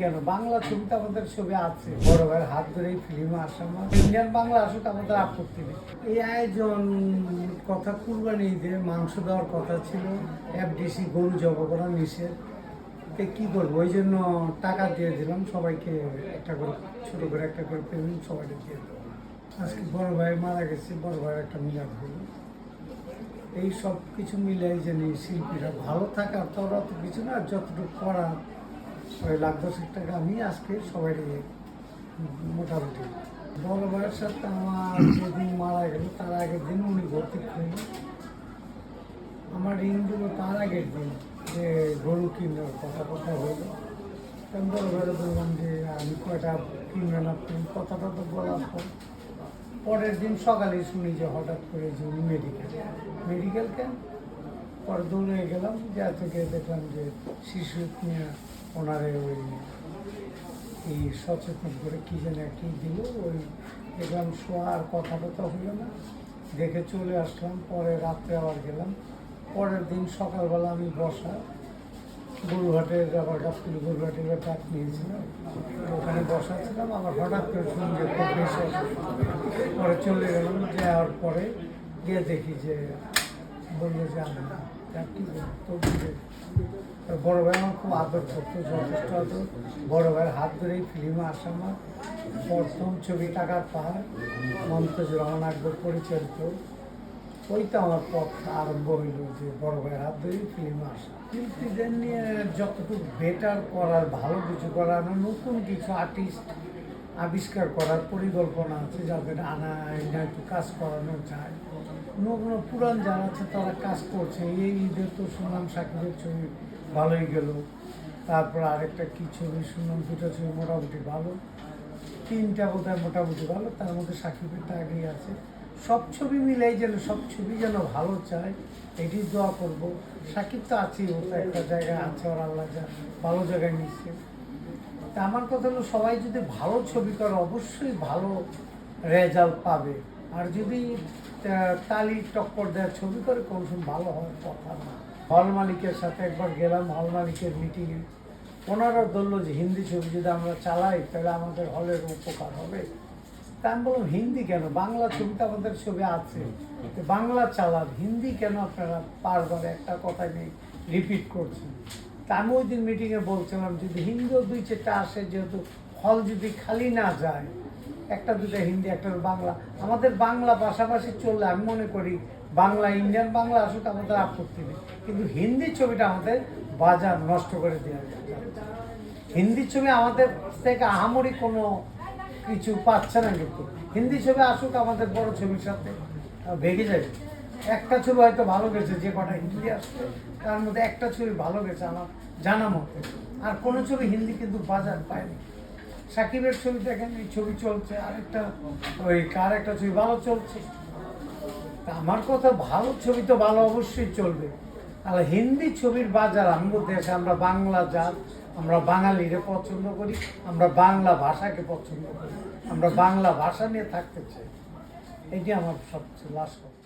কেন? বাংলা ছবি তো আমাদের ছবি আছে। বড় ভাইয়ের হাত ধরে ফিল্ম আসা আমার। ইন্ডিয়ান বাংলা আসুক, আমাদের আপত্তি নেই। এই আয়োজন কথা কুরবানি ঈদে মাংস দেওয়ার কথা ছিল। এফডিসি গরু জব করা নিষেধ। কি করব? ওই জন্য টাকা দিয়ে দিলাম। সবাইকে একটা করে, ছোট করে একটা করে পেমেন্ট সবাইকে দিয়ে আজকে বড় ভাই মারা গেছে। বড় ভাইয়ের একটা মিলাদ হলো। এই সব কিছু মিলে যে নিয়ে শিল্পীরা ভালো থাকার তো তো কিছু না, যতটুকু করা ওই লাখ দশেক টাকা আমি আজকে সবাই মোটামুটি। বড় ভাইয়ের সাথে আমার যেদিন মারা গেল, তার আগের দিন উনি ভর্তি করলেন আমার ঋণ দিল তার আগের দিন, যে গরু কিনার কথা কথা হলো। আমি বড় ভাইরে বললাম যে, আমি কয়টা কিনবেন আপনি? কথাটা তো বলার পর, পরের দিন সকালে শুনি যে হঠাৎ করে যে মেডিকেল মেডিকেল কেন? পরে দৌড়ে গেলাম, যা থেকে দেখলাম যে শিশু নিয়ে ওনারে ওই এই সচেতন করে কী যেন কি দিল, ওই দেখলাম শোয়ার কথা কথা হইল না। দেখে চলে আসলাম, পরে রাত্রে আবার গেলাম। পরের দিন সকালবেলা আমি বসা গরুঘাটের আবার গাছগুলি গরুঘাটের ডাক নিয়েছিলাম ওখানে বসা ছিলাম আবার হঠাৎ করে বেশি পরে চলে গেলাম, যাওয়ার পরে গিয়ে দেখি যে বলল যে আমি বড় ভাই আমার খুব আদর করতো, যথেষ্ট আদর। বড় ভাইয়ের হাত ধরেই ফিল্মে আসা আমার। প্রথম ছবি টাকার পাহাড় মমতাজ রহমান আকবর পরিচালিত। ওইটা আমার পথ আরম্ভ হইল যে বড় ভাইয়ের হাত ধরেই ফিল্মে আসা। শিল্পীদের নিয়ে যতটুকু বেটার করার, ভালো কিছু করার, নতুন কিছু আর্টিস্ট আবিষ্কার করার পরিকল্পনা আছে যাদের আনা আইনা একটু কাজ করানো যায়। নতুন পুরান যারা আছে, তারা কাজ করছে। এই ঈদের তো সুনাম সাকিবের ছবি ভালোই গেল। তারপর আরেকটা কী ছবি? সুনাম দুটো ছবি মোটামুটি ভালো। তিনটা বোধহয় মোটামুটি ভালো। তার মধ্যে সাকিবেরটা আগেই আছে। সব ছবি মিলাই যেন, সব ছবি যেন ভালো চায় এটি দোয়া করব। সাকিব তো আছেই, ও তো একটা জায়গায় আছে, ওর আল্লাহ যা ভালো জায়গায় নিচ্ছে তা আমার কথা হলো, সবাই যদি ভালো ছবি করে, অবশ্যই ভালো রেজাল্ট পাবে। আর যদি তালি টক্কর দেওয়ার ছবি করে, কোনো সময় ভালো হওয়ার কথা না। হল মালিকের সাথে একবার গেলাম, হল মালিকের মিটিংয়ে ওনারা ধরলো যে, হিন্দি ছবি যদি আমরা চালাই, তাহলে আমাদের হলের উপকার হবে। তা আমি বললাম, হিন্দি কেন? বাংলা ছবি তো আমাদের ছবি আছে। বাংলা চালান। হিন্দি কেন আপনারা বারবার একটা কথা নেই রিপিট করছেন? তা আমি ওই দিন মিটিংয়ে বলছিলাম, যদি হিন্দিও দুই চারটা আসে, যেহেতু হল যদি খালি না যায়, একটা দুটা হিন্দি, একটা বাংলা। আমাদের বাংলা পাশাপাশি চললে, আমি মনে করি বাংলা, ইন্ডিয়ান বাংলা আসুক, আমাদের আপত্তি নেই। কিন্তু হিন্দি ছবিটা আমাদের বাজার নষ্ট করে দেওয়া হিন্দি ছবি আমাদের থেকে আহামরি কোনো কিছু পাচ্ছে না কিন্তু। হিন্দি ছবি আসুক আমাদের বড় ছবির সাথে ভেঙে যাবে। একটা ছবি হয়তো ভালো গেছে যে কটা হিন্দি আসছে, তার মধ্যে একটা ছবি ভালো গেছে আমার জানা মতে। আর কোনো ছবি হিন্দি কিন্তু বাজার পায়নি। সাকিবের ছবি দেখেন, এই ছবি চলছে, আরেকটা ওই কার একটা ছবি ভালো চলছে। তা আমার কথা, ভালো ছবি তো ভালো অবশ্যই চলবে। আর হিন্দি ছবির বাজার আমাদের দেশে, আমরা বাংলা জাত আমরা বাঙালিরে পছন্দ করি, আমরা বাংলা ভাষাকে পছন্দ করি, আমরা বাংলা ভাষা নিয়ে থাকতে চাই। এটি আমার সবচেয়ে লাস্ট কথা।